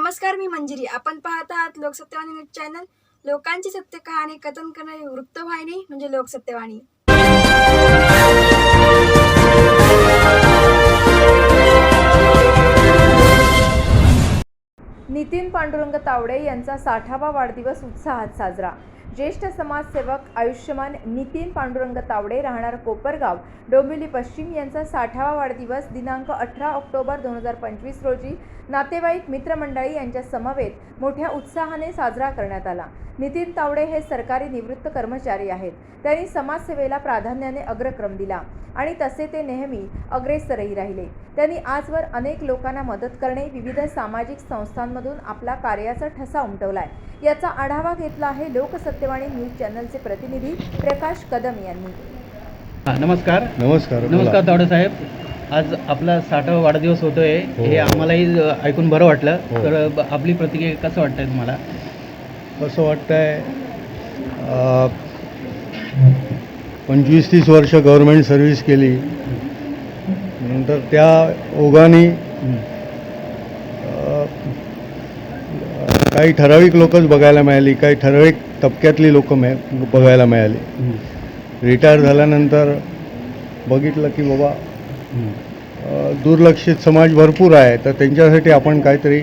नमस्कार मी मंजिरी. आपण पाहत आहात लोकसत्यवाणी न्यूज चॅनल. लोकांची सत्य कहाणी कथन करणारी वृत्तवाहिनी म्हणजे लोकसत्यवाणी नितीन पांडुरंग तावडे यांचा साठावा वाढदिवस उत्साहात साजरा. ज्येष्ठ समाजसेवक आयुष्यमान नितीन पांडुरंग तावडे राहणार कोपरगाव. डोंबिवली पश्चिम यांचा साठावा वाढदिवस दिनांक अठरा ऑक्टोबर दोन हजार पंचवीस रोजी नातेवाईक मित्रमंडळी यांच्या समवेत मोठ्या उत्साहाने साजरा करण्यात आला. नितीन तावडे हे सरकारी निवृत्त कर्मचारी आहेत. त्यांनी समाजसेवेला प्राधान्याने अग्रक्रम दिला आणि तसे ते नेहमी अग्रेसरही राहिले. त्यांनी आजवर अनेक लोकांना मदत करणे विविध सामाजिक संस्थांमधून आपला कार्याचा ठसा उमटवलाय. याचा आढावा घेतला आहे लोकसत्यवाणी न्यूज चॅनलचे प्रतिनिधी प्रकाश कदम यांनी. नमस्कार. नमस्कार. नमस्कार तावडे साहेब. आज आपला साठावा वाढदिवस होतोय हो. हे आम्हालाही ऐकून बरं वाटलं हो. तर ब- आपली प्रतिक्रिया कसं वाटतंय तुम्हाला असं वाटतंय पंचवीस तीस वर्ष गव्हर्मेंट सर्व्हिस केली नंतर त्या ओघाने. अ, काही ठराविक लोकच बघायला मिळाली काही ठराविक तबक्यातली लोक मिळ बघायला मिळाली. रिटायर झाल्यानंतर बघितलं की बाबा दुर्लक्षित समाज भरपूर आहे तर त्यांच्यासाठी आपण काहीतरी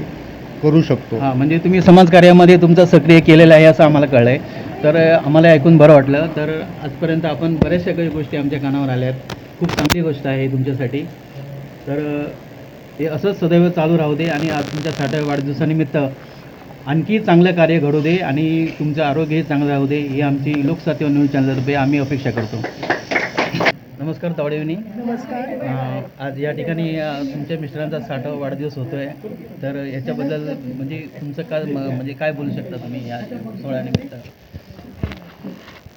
करू शकतो. हां म्हणजे तुम्ही समाजकार्यामध्ये तुमचा सक्रिय केलेला आहे असं आम्हाला कळलं आहे तर आम्हाला ऐकून बरं वाटलं. तर आजपर्यंत आपण बऱ्याचशा काही गोष्टी आमच्या कानावर आल्यात. खूप चांगली गोष्ट आहे तुमच्यासाठी. तर हे असंच सदैव चालू राहू दे आणि आज तुमच्या साठाव्या वाढदिवसानिमित्त आणखी चांगलं कार्य घडू दे आणि तुमचं आरोग्यही चांगलं राहू दे. ही आमची लोकसात्य न्यूज चॅनलतर्फे आम्ही अपेक्षा करतो. नमस्कार तावडेवनी नमस्कार. आज या ठिकाणी तुमच्या मिस्टरांचा साठावा वाढदिवस होतोय. तर याच्याबद्दल म्हणजे तुमचं काय म्हणजे काय बोलू शकता तुम्ही या सोहळ्यानिमित्त?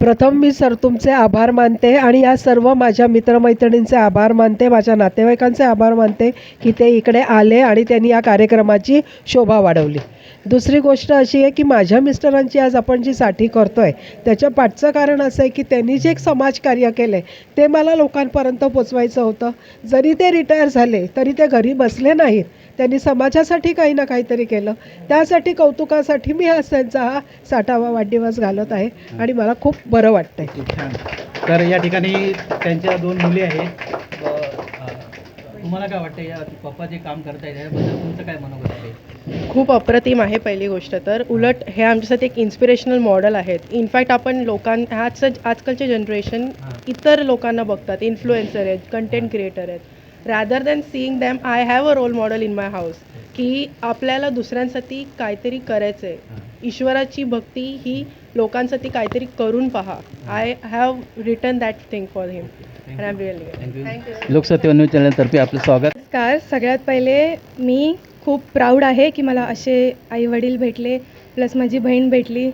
प्रथम मी सर तुमचे आभार मानते आणि या सर्व माझ्या मित्रमैत्रिणींचे आभार मानते माझ्या नातेवाईकांचे आभार मानते की ते इकडे आले आणि त्यांनी या कार्यक्रमाची शोभा वाढवली. दुसरी गोष्ट अशी आहे की माझ्या मिस्टरांची आज आपण जी साठी करतो आहे त्याच्या पाठचं कारण असं आहे की त्यांनी जे एक समाजकार्य केले ते मला लोकांपर्यंत पोचवायचं होतं. जरी ते रिटायर झाले तरी ते घरी बसले नाहीत. त्यांनी समाजासाठी काही ना काहीतरी केलं. त्यासाठी कौतुकासाठी मी आज त्यांचा हा साठावा वाढदिवस घालत आहे आणि मला खूप बरं वाटतंय. छान. तर या ठिकाणी त्यांच्या दोन मुली आहेत. तुम्हाला काय वाटतं या पप्पा जे काम करतायत याबद्दल तुमचं काय मनोगत आहे? खूप अप्रतिम आहे पहिली गोष्ट तर. उलट हे आमच्यासाठी एक इन्स्पिरेशनल मॉडेल आहेत. इनफॅक्ट आपण लोकां ह्याच आजकालचे जनरेशन हां. इतर लोकांना बघतात. इन्फ्लुएन्सर आहेत कंटेंट क्रिएटर आहेत. Rather than seeing them I have a role model in my house की आपल्याला दुसऱ्यांसाठी काहीतरी करायचं आहे. ईश्वराची भक्ती ही लोकांसाठी काहीतरी करून पहा. I have return that thing for him Loksatya news चॅनलतर्फे आपलं स्वागत. नमस्कार. सगळ्यात पहिले मी खूप प्राऊड आहे की मला असे आई वडील भेटले प्लस माझी बहीण भेटली.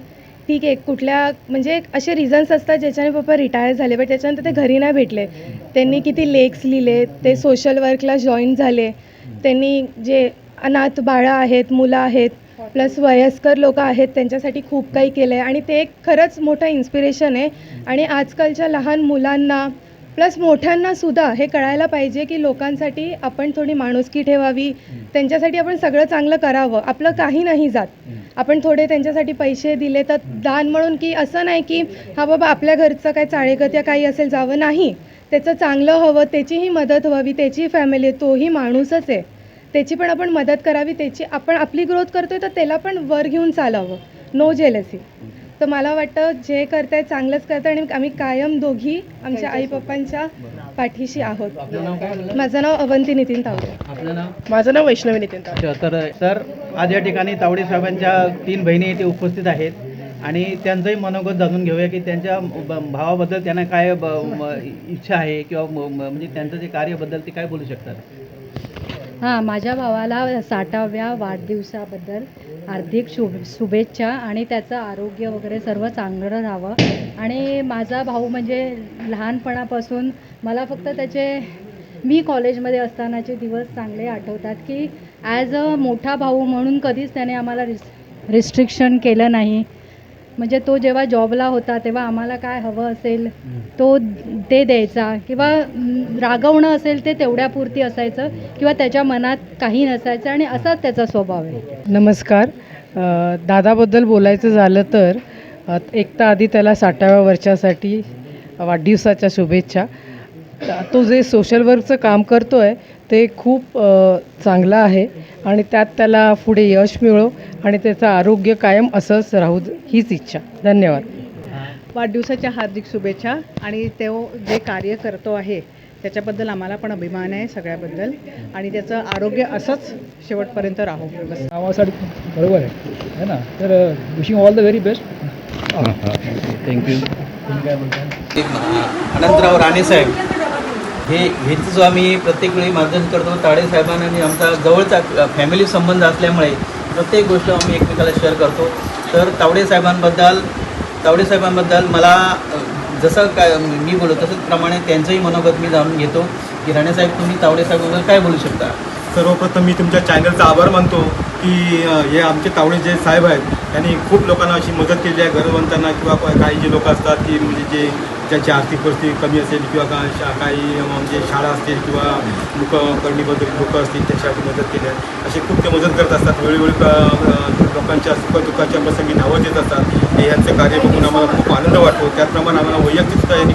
ठीक आहे कुठल्या म्हणजे असे रिझन्स असतात ज्याच्याने पप्पा रिटायर झाले बट त्याच्यानंतर ते घरी नाही भेटले. त्यांनी किती लेक्स लिहिले ते सोशल वर्कला जॉईन झाले. त्यांनी जे अनाथ बाळं आहेत मुलं आहेत प्लस वयस्कर लोक आहेत त्यांच्यासाठी खूप काही केलं आहे आणि ते एक खरंच मोठं इन्स्पिरेशन आहे. आणि आजकालच्या लहान मुलांना प्लस मोठ्यांना सुद्धा हे कळायला पाहिजे की लोकांसाठी आपण थोडी माणुसकी ठेवावी. त्यांच्यासाठी आपण सगळं चांगलं करावं. आपलं काही नाही जात. आपण थोडे त्यांच्यासाठी पैसे दिले तर दान म्हणून की असं नाही की हा बाबा आपल्या घरचं काय चाळेगत या काही असेल जावं नाही. त्याचं चांगलं हवं त्याचीही मदत व्हावी त्याची फॅमिली तोही माणूसच आहे. त्याची पण आपण मदत करावी त्याची आपण आपली ग्रोथ करतोय तर त्याला पण वर घेऊन चालावं. नो जेलसी तर मला वाटतं जे करताय चांगलंच करताय आणि आम्ही कायम दोघी आमच्या आई पप्पांच्या पाठीशी आहोत? माझं नाव अवंती नितीन तावडे. आपलं नाव? माझं नाव वैष्णवी नितीन तावडे. तर तर आज या ठिकाणी तावडे साहेबांच्या तीन बहिणी इथे उपस्थित आहेत आणि त्यांचंही मनोगत जाणून घेऊया की त्यांच्या भावाबद्दल त्यांना काय ब- म- इच्छा आहे किंवा म्हणजे त्यांचं जे कार्यबद्दल ते काय बोलू शकतात? हां माझ्या भावाला साठाव्या वाढदिवसाबद्दल हार्दिक शुभ शुभेच्छा आणि त्याचं आरोग्य वगैरे सर्व चांगलं राहावं. आणि माझा भाऊ म्हणजे लहानपणापासून मला फक्त त्याचे मी कॉलेजमध्ये असतानाचे दिवस चांगले आठवतात की ॲज अ मोठा भाऊ म्हणून कधीच त्याने आम्हाला रिस रिस्ट्रिक्शन केलं नाही. म्हणजे तो जेव्हा जॉबला होता तेव्हा आम्हाला काय हवं असेल तो ते द्यायचा. किंवा रागवणं असेल ते तेवढ्यापुरती असायचं किंवा त्याच्या मनात काही नसायचं आणि असाच त्याचा स्वभाव आहे. नमस्कार. दादाबद्दल बोलायचं झालं तर एक तर आधी त्याला साठाव्या वर्षासाठी वाढदिवसाच्या शुभेच्छा. त- तो जे सोशल वर्कचं काम करतो आहे ते खूप चांगलं आहे आणि त्यात त्याला पुढे यश मिळो आणि त्याचं आरोग्य कायम असंच राहू हीच इच्छा. धन्यवाद. वाढदिवसाच्या हार्दिक शुभेच्छा आणि तो जे कार्य करतो आहे त्याच्याबद्दल आम्हाला पण अभिमान आहे सगळ्याबद्दल आणि त्याचं आरोग्य असंच शेवटपर्यंत राहो. बस. कामासाठी बरोबर आहे है ना? तर wishing all the very best thank you तुम्ही काय बोलता अनंतराव राणे साहेब. हे हेच जो आम्ही प्रत्येक वेळी मार्गदर्शन करतो ताडे साहेबांना आणि आमचा जवळचा फॅमिली संबंध असल्यामुळे प्रत्येक गोष्ट आम्ही एकमेकाला शेअर करतो. तर तावडे साहेबांबद्दल तावडे साहेबांबद्दल मला जसं काय मी बोलतो तसंच प्रमाणे त्यांचंही मनोगत मी जाणून घेतो. की राणेसाहेब तुम्ही तावडे साहेबांबद्दल काय बोलू शकता? सर्वप्रथम मी तुमच्या चॅनलचा आभार मानतो की हे आमचे तावडे जे साहेब आहेत त्यांनी खूप लोकांना अशी मदत केली आहे गरजवंतांना किंवा काही जे लोक असतात की म्हणजे जे ज्यांची आर्थिक परिस्थिती कमी असेल किंवा का शा काही म्हणजे शाळा असतील किंवा लोक करणीबद्दल लोक असतील त्याच्यासाठी मदत केली आहे. असे खूप ते मदत करत असतात. वेळोवेळी लोकांच्या सुखदुःखाच्या प्रसंगी धावत येत असतात. हे यांचं कार्य बघून आम्हाला खूप आनंद वाटतो. त्याचप्रमाणे आम्हाला वैयक्तिकसुद्धा यांनी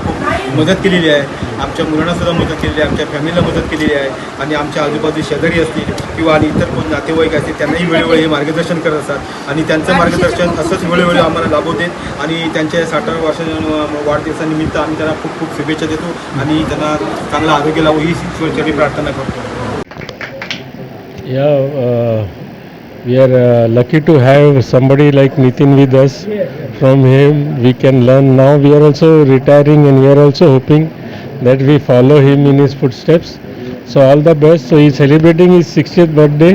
मदत केलेली आहे. आमच्या मुलांनासुद्धा मदत केलेली आहे. आमच्या फॅमिलीला मदत केलेली आहे. आणि आमच्या आजूबाजू शेजारी असतील किंवा आणि इतर कोण नातेवाईक असतील त्यांनाही वेळोवेळी मार्गदर्शन करत असतात. आणि त्यांचं मार्गदर्शन असंच वेळोवेळी आम्हाला लाभवते आणि त्यांच्या साठाव्या वर्षाच्या वाढदिवसानिमित्त आम्ही त्यांना खूप खूप शुभेच्छा देतो आणि त्यांना चांगलं आरोग्य लावू ही प्रार्थना करतो. या we are uh, lucky to have somebody like Nitin with us. From him, we can learn. Now we are also retiring, and we are also hoping that we follow him in his footsteps. So all the best. So he's celebrating his 60th birthday.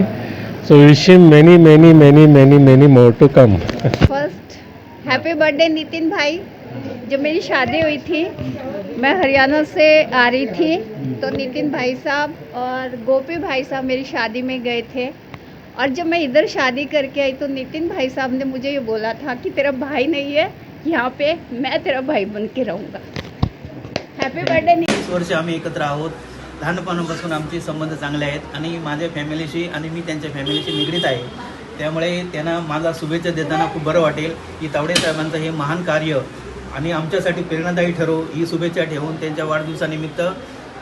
So wish him many, many, many, many, many more to come. First happy birthday Nitin भाई जब मेरी शादी हुई थी मैं हरियाणा से आ रही थी तो नितिन भाई साहब और गोपी भाई साहब मेरी शादी में गए थे और जब मैं इधर शादी करके आई तो नितिन भाई साहब ने मुझे ये बोला था कि तेरा भाई नहीं है यहाँ पे मैं तेरा भाई बन के रहूँगा हैप्पी बर्थडे वीस वर्ष आम्ही एकत्र आहोत. लहानपणापासून आमचे संबंध चांगले आहेत आणि माझ्या फॅमिलीशी आणि मी त्यांच्या फॅमिलीशी निगडीत आहे. त्यामुळे त्यांना मला शुभेच्छा देताना खूप बरं वाटेल की तावडे साहेबांचं हे महान कार्य आणि आमच्यासाठी प्रेरणादायी ठरवू ही शुभेच्छा ठेवून त्यांच्या वाढदिवसानिमित्त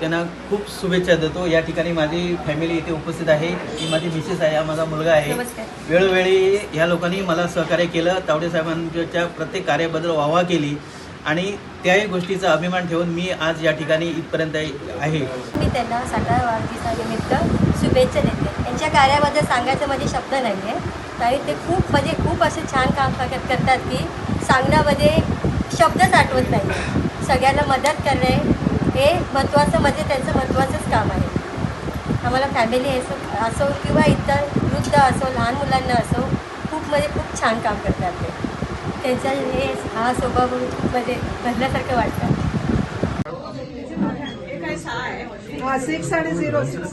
त्यांना खूप शुभेच्छा देतो. या ठिकाणी माझी फॅमिली इथे उपस्थित आहे. ही माझी मिसेस आहे हा माझा मुलगा आहे. वेळोवेळी ह्या लोकांनी मला सहकार्य केलं. तावडे साहेबांच्या प्रत्येक कार्याबद्दल वाहवा केली. आणि त्याही गोष्टीचा अभिमान ठेवून मी आज या ठिकाणी इथपर्यंत आहे. मी त्यांना साठा वाढदिवसानिमित्त शुभेच्छा देते. त्यांच्या कार्याबद्दल सांगायचं माझे शब्द नाही आहे तरी ते खूप म्हणजे खूप असे छान काम करत करतात की सांगण्यामध्ये शब्दच आठवत नाही सगळ्यांना मदत करणे हे महत्त्वाचं म्हणजे त्यांचं महत्त्वाचंच काम आहे. आम्हाला फॅमिली असो असो किंवा इतर वृद्ध असो लहान मुलांना असो खूप म्हणजे खूप छान काम करतात ते. त्यांचा हे हा स्वभाव खूप म्हणजे बदल्यासारखं वाटतं. सिक्स आणि झिरो सिक्स